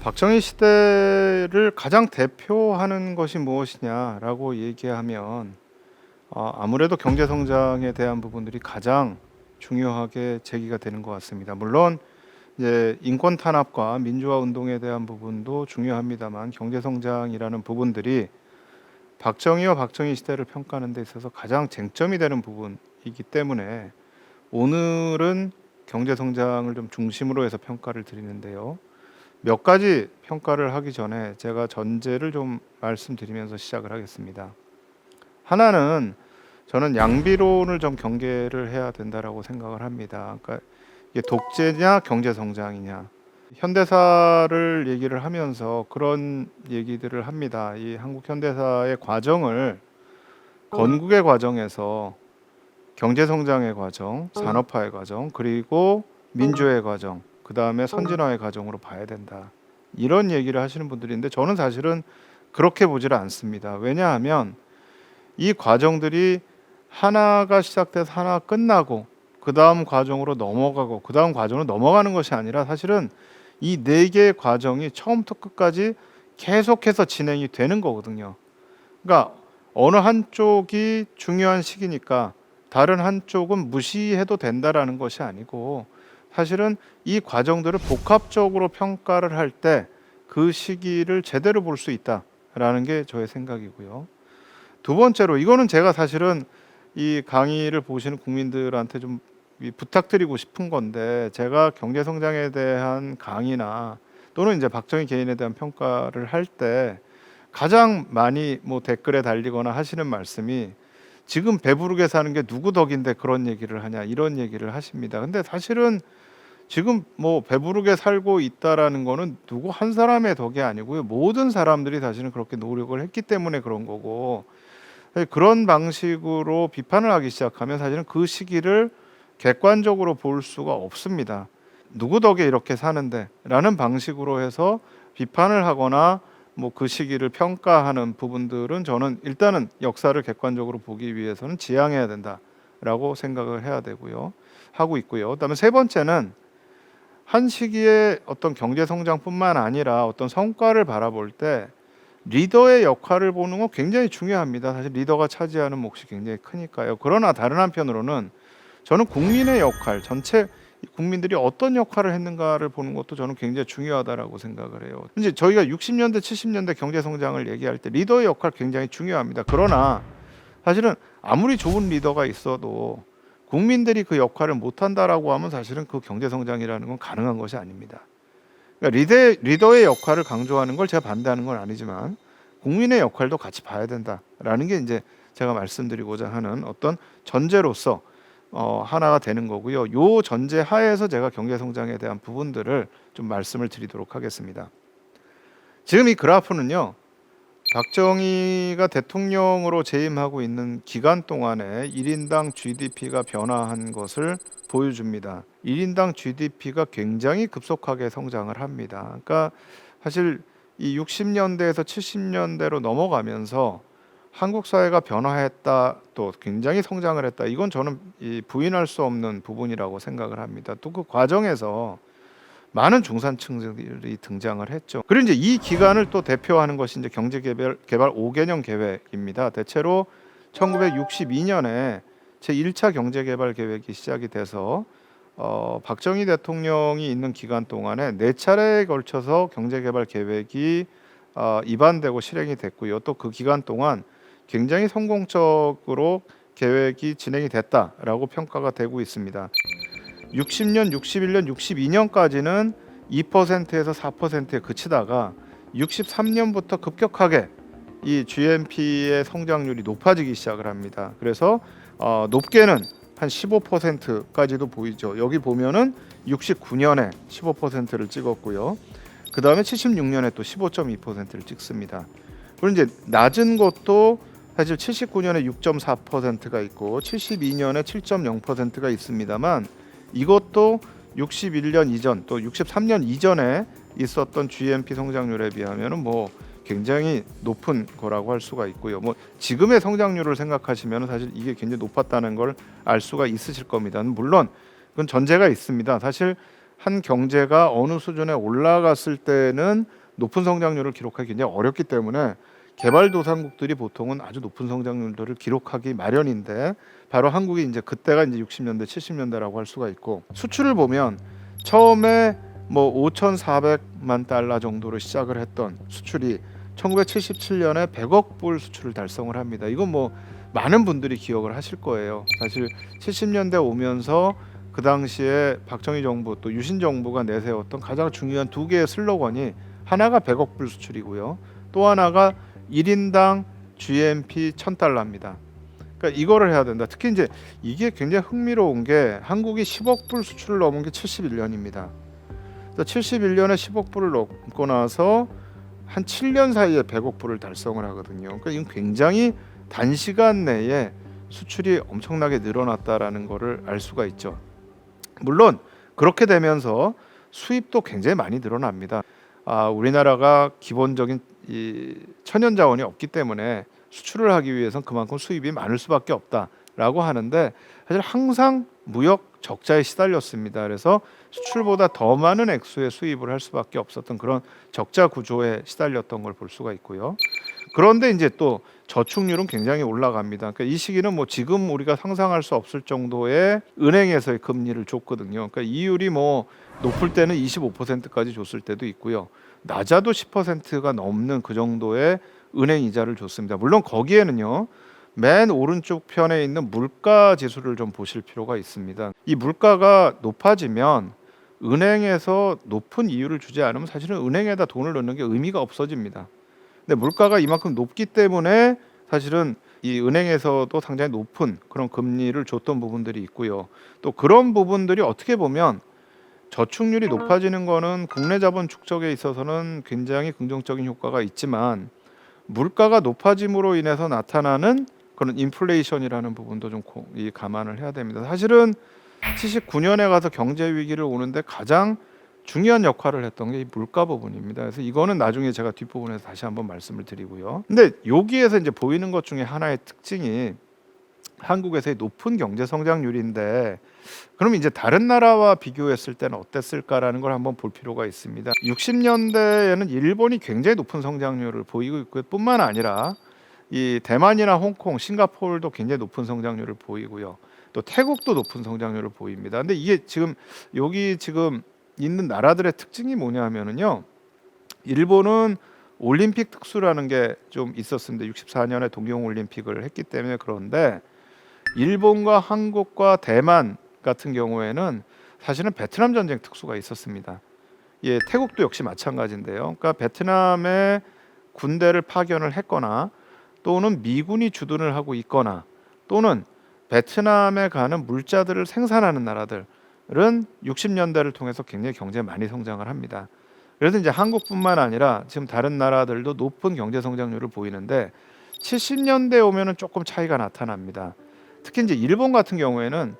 박정희 시대를 가장 대표하는 것이 무엇이냐라고 얘기하면 어, 아무래도 경제 성장에 대한 부분들이 가장 중요하게 제기가 되는 것 같습니다. 물론 이제 인권 탄압과 민주화 운동에 대한 부분도 중요합니다만 경제 성장이라는 부분들이 박정희와 박정희 시대를 평가하는 데 있어서 가장 쟁점이 되는 부분이기 때문에 오늘은 경제 성장을 좀 중심으로 해서 평가를 드리는데요. 몇 가지 평가를 하기 전에 제가 전제를 좀 말씀드리면서 시작을 하겠습니다. 하나는 저는 양비론을 좀 경계를 해야 된다라고 생각을 합니다. 그러니까 이게 독재냐 경제 성장이냐. 현대사를 얘기를 하면서 그런 얘기들을 합니다. 이 한국 현대사의 과정을 건국의 과정에서 경제 성장의 과정, 산업화의 과정, 그리고 민주화의 과정, 그 다음에 선진화의 과정으로 봐야 된다. 이런 얘기를 하시는 분들이 있는데 저는 사실은 그렇게 보지를 않습니다. 왜냐하면 이 과정들이 하나가 시작돼서 하나 끝나고 그 다음 과정으로 넘어가고 그 다음 과정으로 넘어가는 것이 아니라 사실은 이 네 개의 과정이 처음부터 끝까지 계속해서 진행이 되는 거거든요. 그러니까 어느 한쪽이 중요한 시기니까 다른 한쪽은 무시해도 된다라는 것이 아니고 사실은 이 과정들을 복합적으로 평가를 할 때 그 시기를 제대로 볼 수 있다라는 게 저의 생각이고요. 두 번째로 이거는 제가 사실은 이 강의를 보시는 국민들한테 좀이 부탁드리고 싶은 건데 제가 경제 성장에 대한 강의나 또는 이제 박정희 개인에 대한 평가를 할 때 가장 많이 뭐 댓글에 달리거나 하시는 말씀이 지금 배부르게 사는 게 누구 덕인데 그런 얘기를 하냐 이런 얘기를 하십니다. 근데 사실은 지금 뭐 배부르게 살고 있다라는 거는 누구 한 사람의 덕이 아니고요. 모든 사람들이 사실은 그렇게 노력을 했기 때문에 그런 거고 그런 방식으로 비판을 하기 시작하면 사실은 그 시기를 객관적으로 볼 수가 없습니다. 누구 덕에 이렇게 사는데 라는 방식으로 해서 비판을 하거나 뭐 그 시기를 평가하는 부분들은 저는 일단은 역사를 객관적으로 보기 위해서는 지양해야 된다라고 생각을 해야 되고요. 하고 있고요. 그다음에 세 번째는 한 시기에 어떤 경제 성장뿐만 아니라 어떤 성과를 바라볼 때 리더의 역할을 보는 건 굉장히 중요합니다. 사실 리더가 차지하는 몫이 굉장히 크니까요. 그러나 다른 한편으로는 저는 국민의 역할, 전체 국민들이 어떤 역할을 했는가를 보는 것도 저는 굉장히 중요하다라고 생각을 해요. 이제 저희가 60년대, 70년대 경제 성장을 얘기할 때 리더의 역할 굉장히 중요합니다. 그러나 사실은 아무리 좋은 리더가 있어도 국민들이 그 역할을 못 한다라고 하면 사실은 그 경제 성장이라는 건 가능한 것이 아닙니다. 그러니까 리더, 리더 의 역할을 강조하는 걸 제가 반대하는 건 아니지만 국민의 역할도 같이 봐야 된다라는 게 이제 제가 말씀드리고자 하는 어떤 전제로서 어, 하나가 되는 거고요. 요 전제 하에서 제가 경제 성장에 대한 부분들을 좀 말씀을 드리도록 하겠습니다. 지금 이 그래프는요. 박정희가 대통령으로 재임하고 있는 기간 동안에 1인당 GDP가 변화한 것을 보여줍니다. 1인당 GDP가 굉장히 급속하게 성장을 합니다. 그러니까 사실 이 60년대에서 70년대로 넘어가면서 한국 사회가 변화했다 또 굉장히 성장을 했다 이건 저는 이 부인할 수 없는 부분이라고 생각을 합니다 또 그 과정에서 많은 중산층들이 등장을 했죠 그리고 이제 이 기간을 또 대표하는 것이 이제 경제개발 개발 5개년 계획입니다 대체로 1962년에 제 1차 경제개발 계획이 시작이 돼서 어, 박정희 대통령이 있는 기간 동안에 네 차례에 걸쳐서 경제개발 계획이 어, 입안되고 실행이 됐고요. 또 그 기간 동안 굉장히 성공적으로 계획이 진행이 됐다라고 평가가 되고 있습니다. 60년, 61년, 62년까지는 2%에서 4%에 그치다가 63년부터 급격하게 이 GNP의 성장률이 높아지기 시작을 합니다. 그래서 어, 높게는 한 15%까지도 보이죠. 여기 보면은 69년에 15%를 찍었고요. 그 다음에 76년에 또 15.2%를 찍습니다. 그리고 이제 낮은 것도 사실 79년에 6.4%가 있고 72년에 7.0%가 있습니다만 이것도 61년 이전 또 63년 이전에 있었던 GNP 성장률에 비하면은 뭐 굉장히 높은 거라고 할 수가 있고요. 뭐 지금의 성장률을 생각하시면 사실 이게 굉장히 높았다는 걸 알 수가 있으실 겁니다. 물론 그건 전제가 있습니다. 사실 한 경제가 어느 수준에 올라갔을 때는 높은 성장률을 기록하기 굉장히 어렵기 때문에 개발도상국들이 보통은 아주 높은 성장률들을 기록하기 마련인데 바로 한국이 이제 그때가 이제 60년대 70년대라고 할 수가 있고 수출을 보면 처음에 뭐 5,400만 달러 정도로 시작을 했던 수출이 1977년에 100억 불 수출을 달성을 합니다. 이건 뭐 많은 분들이 기억을 하실 거예요. 사실 70년대 오면서 그 당시에 박정희 정부 또 유신 정부가 내세웠던 가장 중요한 두 개의 슬로건이 하나가 100억 불 수출이고요. 또 하나가 1인당 GNP 1000달러입니다. 그러니까 이거를 해야 된다. 특히 이제 이게 굉장히 흥미로운 게 한국이 10억 불 수출을 넘은 게 71년입니다. 71년에 10억 불을 넘고 나서 한 7년 사이에 100억 불을 달성을 하거든요. 그러니까 이건 굉장히 단시간 내에 수출이 엄청나게 늘어났다라는 것을 알 수가 있죠. 물론 그렇게 되면서 수입도 굉장히 많이 늘어납니다. 아, 우리나라가 기본적인 이 천연 자원이 없기 때문에 수출을 하기 위해선 그만큼 수입이 많을 수밖에 없다라고 하는데 사실 항상 무역 적자에 시달렸습니다. 그래서 수출보다 더 많은 액수의 수입을 할 수밖에 없었던 그런 적자 구조에 시달렸던 걸 볼 수가 있고요. 그런데 이제 또 저축률은 굉장히 올라갑니다. 그러니까 이 시기는 뭐 지금 우리가 상상할 수 없을 정도의 은행에서의 금리를 줬거든요. 그러니까 이율이 뭐 높을 때는 25%까지 줬을 때도 있고요. 낮아도 10%가 넘는 그 정도의 은행 이자를 줬습니다. 물론 거기에는요. 맨 오른쪽 편에 있는 물가 지수를 좀 보실 필요가 있습니다. 이 물가가 높아지면 은행에서 높은 이율을 주지 않으면 사실은 은행에다 돈을 넣는 게 의미가 없어집니다. 근데 물가가 이만큼 높기 때문에 사실은 이 은행에서도 상당히 높은 그런 금리를 줬던 부분들이 있고요. 또 그런 부분들이 어떻게 보면 저축률이 높아지는 거는 국내 자본 축적에 있어서는 굉장히 긍정적인 효과가 있지만 물가가 높아짐으로 인해서 나타나는 그런 인플레이션이라는 부분도 좀 감안을 해야 됩니다. 사실은 79년에 가서 경제 위기를 오는데 가장 중요한 역할을 했던 게 이 물가 부분입니다. 그래서 이거는 나중에 제가 뒷부분에서 다시 한번 말씀을 드리고요. 근데 여기에서 이제 보이는 것 중에 하나의 특징이 한국에서의 높은 경제 성장률인데 그럼 이제 다른 나라와 비교했을 때는 어땠을까라는 걸 한번 볼 필요가 있습니다. 60년대에는 일본이 굉장히 높은 성장률을 보이고 있고 뿐만 아니라 이 대만이나 홍콩, 싱가포르도 굉장히 높은 성장률을 보이고요. 또 태국도 높은 성장률을 보입니다. 근데 이게 지금 여기 지금 있는 나라들의 특징이 뭐냐면은요. 일본은 올림픽 특수라는 게 좀 있었습니다. 64년에 동경 올림픽을 했기 때문에 그런데 일본과 한국과 대만 같은 경우에는 사실은 베트남 전쟁 특수가 있었습니다. 예, 태국도 역시 마찬가지인데요. 그러니까 베트남에 군대를 파견을 했거나 또는 미군이 주둔을 하고 있거나 또는 베트남에 가는 물자들을 생산하는 나라들은 60년대를 통해서 굉장히 경제 많이 성장을 합니다. 그래서 이제 한국뿐만 아니라 지금 다른 나라들도 높은 경제 성장률을 보이는데 70년대 오면은 조금 차이가 나타납니다. 특히 이제 일본 같은 경우에는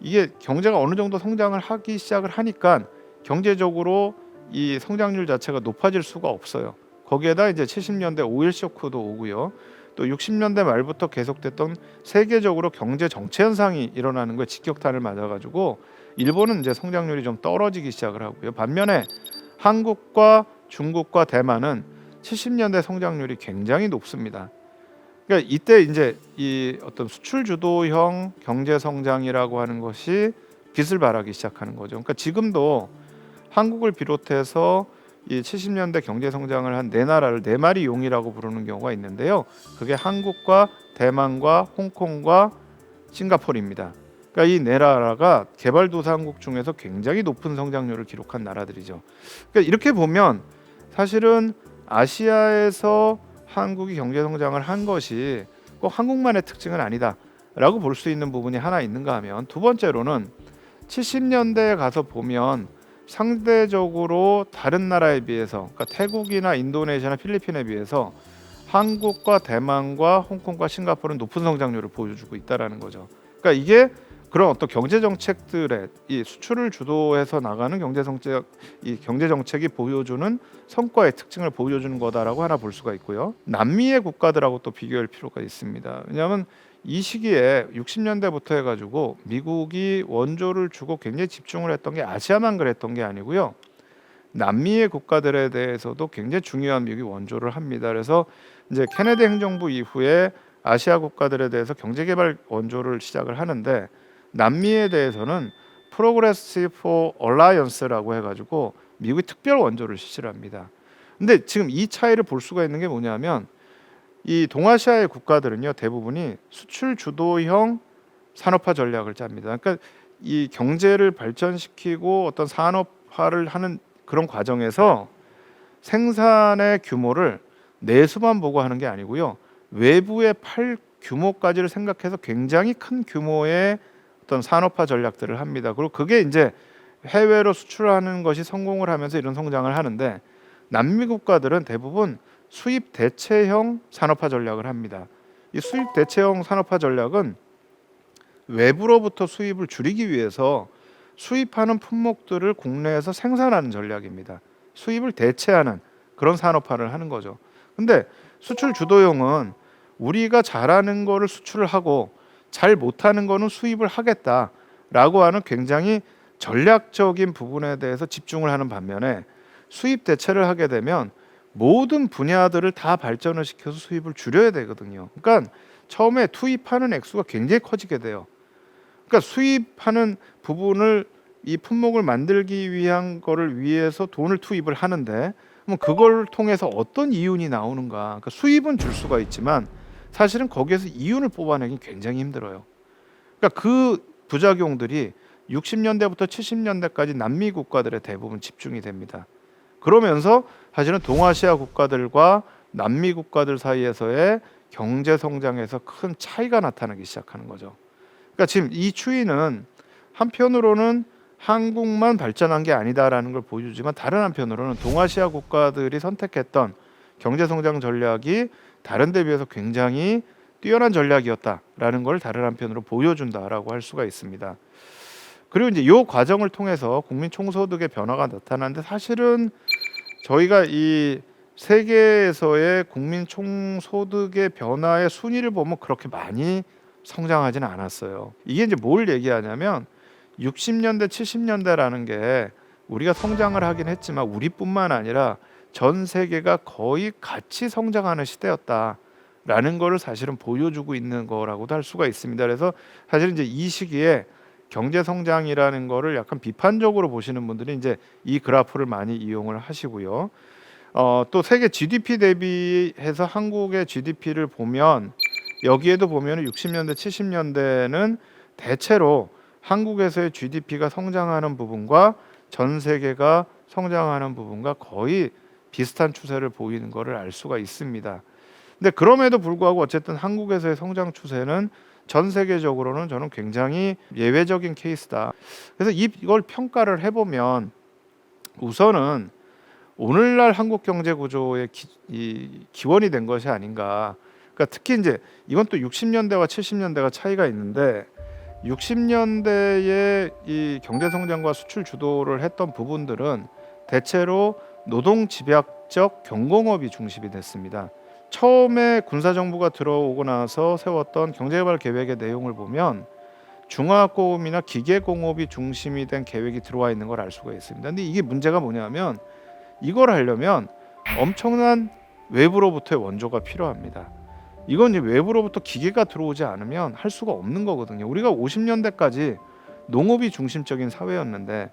이게 경제가 어느 정도 성장을 하기 시작을 하니까 경제적으로 이 성장률 자체가 높아질 수가 없어요. 거기에다 이제 70년대 오일 쇼크도 오고요. 또 60년대 말부터 계속됐던 세계적으로 경제 정체 현상이 일어나는 거에 직격탄을 맞아 가지고 일본은 이제 성장률이 좀 떨어지기 시작을 하고요. 반면에 한국과 중국과 대만은 70년대 성장률이 굉장히 높습니다. 그러니까 이때 이제 이 어떤 수출 주도형 경제 성장이라고 하는 것이 빛을 발하기 시작하는 거죠. 그러니까 지금도 한국을 비롯해서 이 70년대 경제 성장을 한 네 나라를 네 마리 용이라고 부르는 경우가 있는데요. 그게 한국과 대만과 홍콩과 싱가포르입니다. 그러니까 이 네 나라가 개발도상국 중에서 굉장히 높은 성장률을 기록한 나라들이죠. 그러니까 이렇게 보면 사실은 아시아에서 한국이 경제 성장을 한 것이 꼭 한국만의 특징은 아니다라고 볼 수 있는 부분이 하나 있는가 하면 두 번째로는 70년대에 가서 보면 상대적으로 다른 나라에 비해서 그러니까 태국이나 인도네시아나 필리핀에 비해서 한국과 대만과 홍콩과 싱가포르는 높은 성장률을 보여주고 있다라는 거죠. 그러니까 이게 그런 어떤 경제 정책들의 이 수출을 주도해서 나가는 경제 정책 이 경제 정책이 보여주는 성과의 특징을 보여주는 거다라고 하나 볼 수가 있고요. 남미의 국가들하고 또 비교할 필요가 있습니다. 왜냐하면 이 시기에 60년대부터 해가지고 미국이 원조를 주고 굉장히 집중을 했던 게 아시아만 그랬던 게 아니고요. 남미의 국가들에 대해서도 굉장히 중요한 미국이 원조를 합니다. 그래서 이제 케네디 행정부 이후에 아시아 국가들에 대해서 경제개발 원조를 시작을 하는데 남미에 대해서는 프로그레시브 얼라이언스라고 해가지고 미국이 특별 원조를 실시를 합니다. 근데 지금 이 차이를 볼 수가 있는 게 뭐냐면 이 동아시아의 국가들은요 대부분이 수출 주도형 산업화 전략을 짭니다. 그러니까 이 경제를 발전시키고 어떤 산업화를 하는 그런 과정에서 생산의 규모를 내수만 보고 하는 게 아니고요 외부의 팔 규모까지를 생각해서 굉장히 큰 규모의 어떤 산업화 전략들을 합니다. 그리고 그게 이제 해외로 수출하는 것이 성공을 하면서 이런 성장을 하는데 남미 국가들은 대부분 수입 대체형 산업화 전략을 합니다. 이 수입 대체형 산업화 전략은 외부로부터 수입을 줄이기 위해서 수입하는 품목들을 국내에서 생산하는 전략입니다. 수입을 대체하는 그런 산업화를 하는 거죠. 근데 수출 주도형은 우리가 잘하는 거를 수출을 하고 잘 못하는 거는 수입을 하겠다라고 하는 굉장히 전략적인 부분에 대해서 집중을 하는 반면에 수입 대체를 하게 되면 모든 분야들을 다 발전을 시켜서 수입을 줄여야 되거든요. 그러니까 처음에 투입하는 액수가 굉장히 커지게 돼요. 그러니까 수입하는 부분을 이 품목을 만들기 위한 거를 위해서 돈을 투입을 하는데 그럼 그걸 통해서 어떤 이윤이 나오는가? 그러니까 수입은 줄 수가 있지만 사실은 거기에서 이윤을 뽑아내기 굉장히 힘들어요. 그러니까 그 부작용들이 60년대부터 70년대까지 남미 국가들의 대부분 집중이 됩니다. 그러면서 사실은 동아시아 국가들과 남미 국가들 사이에서의 경제 성장에서 큰 차이가 나타나기 시작하는 거죠. 그러니까 지금 이 추이는 한편으로는 한국만 발전한 게 아니다라는 걸 보여주지만 다른 한편으로는 동아시아 국가들이 선택했던 경제 성장 전략이 다른 데 비해서 굉장히 뛰어난 전략이었다라는 걸 다른 한편으로 보여준다라고 할 수가 있습니다. 그리고 이제 이 과정을 통해서 국민 총소득의 변화가 나타나는데 사실은 저희가 이 세계에서의 국민 총소득의 변화의 순위를 보면 그렇게 많이 성장하지는 않았어요. 이게 이제 뭘 얘기하냐면 60년대 70년대라는 게 우리가 성장을 하긴 했지만 우리뿐만 아니라 전 세계가 거의 같이 성장하는 시대였다 라는 거를 사실은 보여주고 있는 거라고도 할 수가 있습니다. 그래서 사실 이제 이 시기에 경제 성장이라는 거를 약간 비판적으로 보시는 분들이 이제 이 그래프를 많이 이용을 하시고요. 어, 또 세계 GDP 대비해서 한국의 GDP를 보면 여기에도 보면 60년대 70년대는 대체로 한국에서의 GDP가 성장하는 부분과 전 세계가 성장하는 부분과 거의 비슷한 추세를 보이는 것을 알 수가 있습니다. 근데 그럼에도 불구하고 어쨌든 한국에서의 성장 추세는 전 세계적으로는 저는 굉장히 예외적인 케이스다. 그래서 이- 이걸 평가를 해보면 우선은 오늘날 한국 경제 구조의 기, 이, 기원이 된 것이 아닌가. 그러니까 특히 이제 이건 또 60년대와 70년대가 차이가 있는데 60년대에 이 경제 성장과 수출 주도를 했던 부분들은 대체로 노동 집약적 경공업이 중심이 됐습니다. 처음에 군사 정부가 들어오고 나서 세웠던 경제개발 계획의 내용을 보면 중화학공업이나 기계공업이 중심이 된 계획이 들어와 있는 걸 알 수가 있습니다. 근데 이게 문제가 뭐냐면 이걸 하려면 엄청난 외부로부터의 원조가 필요합니다. 이건 이제 외부로부터 기계가 들어오지 않으면 할 수가 없는 거거든요. 우리가 50년대까지 농업이 중심적인 사회였는데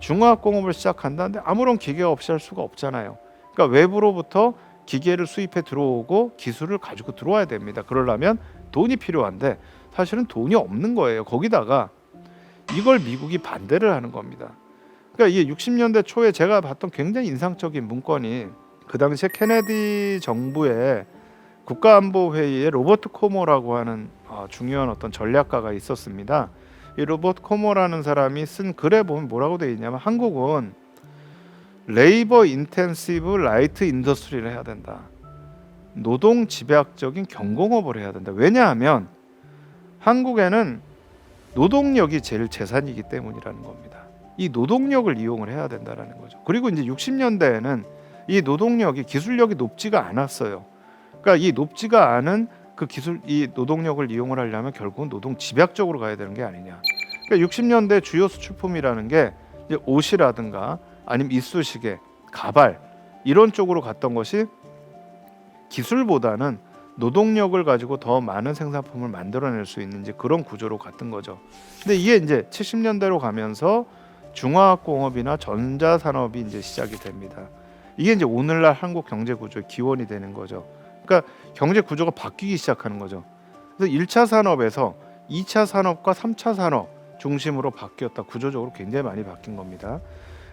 중화학공업을 시작한다는데 아무런 기계가 없이 할 수가 없잖아요. 그러니까 외부로부터 기계를 수입해 들어오고 기술을 가지고 들어와야 됩니다. 그러려면 돈이 필요한데 사실은 돈이 없는 거예요. 거기다가 이걸 미국이 반대를 하는 겁니다. 그러니까 이게 60년대 초에 제가 봤던 굉장히 인상적인 문건이 그 당시에 케네디 정부의 국가안보회의에 로버트 코모라고 하는 어, 중요한 어떤 전략가가 있었습니다. 이 로버트 코모라는 사람이 쓴 글에 보면 뭐라고 되어 있냐면 한국은 레이버 인텐시브 라이트 인더스트리를 해야 된다. 노동 집약적인 경공업을 해야 된다. 왜냐하면 한국에는 노동력이 제일 재산이기 때문이라는 겁니다. 이 노동력을 이용을 해야 된다라는 거죠. 그리고 이제 60년대에는 이 노동력이 기술력이 높지가 않았어요. 그러니까 이 높지가 않은 그 기술 이 노동력을 이용을 하려면 결국은 노동 집약적으로 가야 되는 게 아니냐. 그러니까 60년대 주요 수출품이라는 게 이제 옷이라든가 아니면 이쑤시개, 가발 이런 쪽으로 갔던 것이 기술보다는 노동력을 가지고 더 많은 생산품을 만들어낼 수 있는 이제 그런 구조로 갔던 거죠. 근데 이게 이제 70년대로 가면서 중화학공업이나 전자산업이 이제 시작이 됩니다. 이게 이제 오늘날 한국 경제 구조의 기원이 되는 거죠. 그러니까 경제 구조가 바뀌기 시작하는 거죠. 그래서 1차 산업에서 2차 산업과 3차 산업 중심으로 바뀌었다. 구조적으로 굉장히 많이 바뀐 겁니다.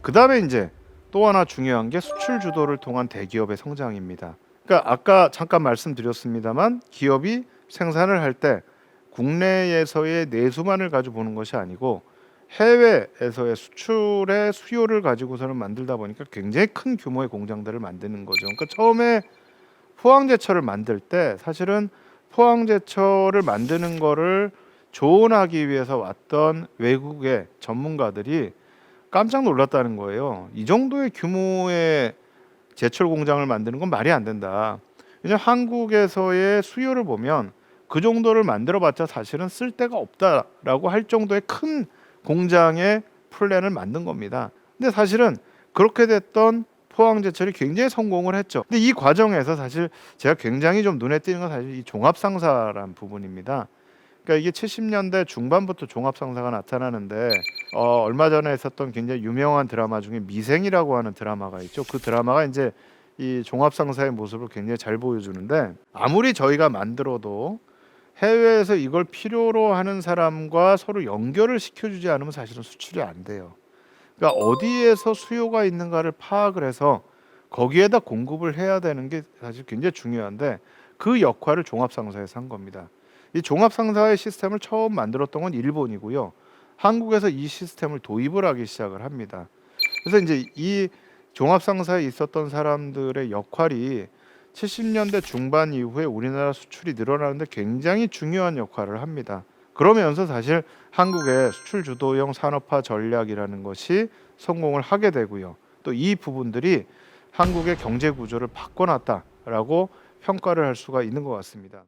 그 다음에 이제 또 하나 중요한 게 수출 주도를 통한 대기업의 성장입니다. 그러니까 아까 잠깐 말씀드렸습니다만 기업이 생산을 할 때 국내에서의 내수만을 가지고 보는 것이 아니고 해외에서의 수출의 수요를 가지고서는 만들다 보니까 굉장히 큰 규모의 공장들을 만드는 거죠. 그러니까 처음에 포항제철을 만들 때 사실은 포항제철을 만드는 거를 조언하기 위해서 왔던 외국의 전문가들이 깜짝 놀랐다는 거예요. 이 정도의 규모의 제철 공장을 만드는 건 말이 안 된다. 왜냐하면 한국에서의 수요를 보면 그 정도를 만들어봤자 사실은 쓸 데가 없다라고 할 정도의 큰 공장의 플랜을 만든 겁니다. 근데 사실은 그렇게 됐던 포항제철이 굉장히 성공을 했죠. 근데 이 과정에서 사실 제가 굉장히 좀 눈에 띄는 건 사실 이 종합상사란 부분입니다. 그러니까 이게 70년대 중반부터 종합상사가 나타나는데 어, 얼마 전에 있었던 굉장히 유명한 드라마 중에 미생이라고 하는 드라마가 있죠. 그 드라마가 이제 이 종합상사의 모습을 굉장히 잘 보여주는데 아무리 저희가 만들어도 해외에서 이걸 필요로 하는 사람과 서로 연결을 시켜주지 않으면 사실은 수출이 안 돼요. 그러니까 어디에서 수요가 있는가를 파악을 해서 거기에다 공급을 해야 되는 게 사실 굉장히 중요한데 그 역할을 종합상사에서 한 겁니다. 이 종합상사의 시스템을 처음 만들었던 건 일본이고요. 한국에서 이 시스템을 도입을 하기 시작을 합니다. 그래서 이제 이 종합상사에 있었던 사람들의 역할이 70년대 중반 이후에 우리나라 수출이 늘어나는데 굉장히 중요한 역할을 합니다. 그러면서 사실 한국의 수출 주도형 산업화 전략이라는 것이 성공을 하게 되고요. 또 이 부분들이 한국의 경제 구조를 바꿔놨다라고 평가를 할 수가 있는 것 같습니다.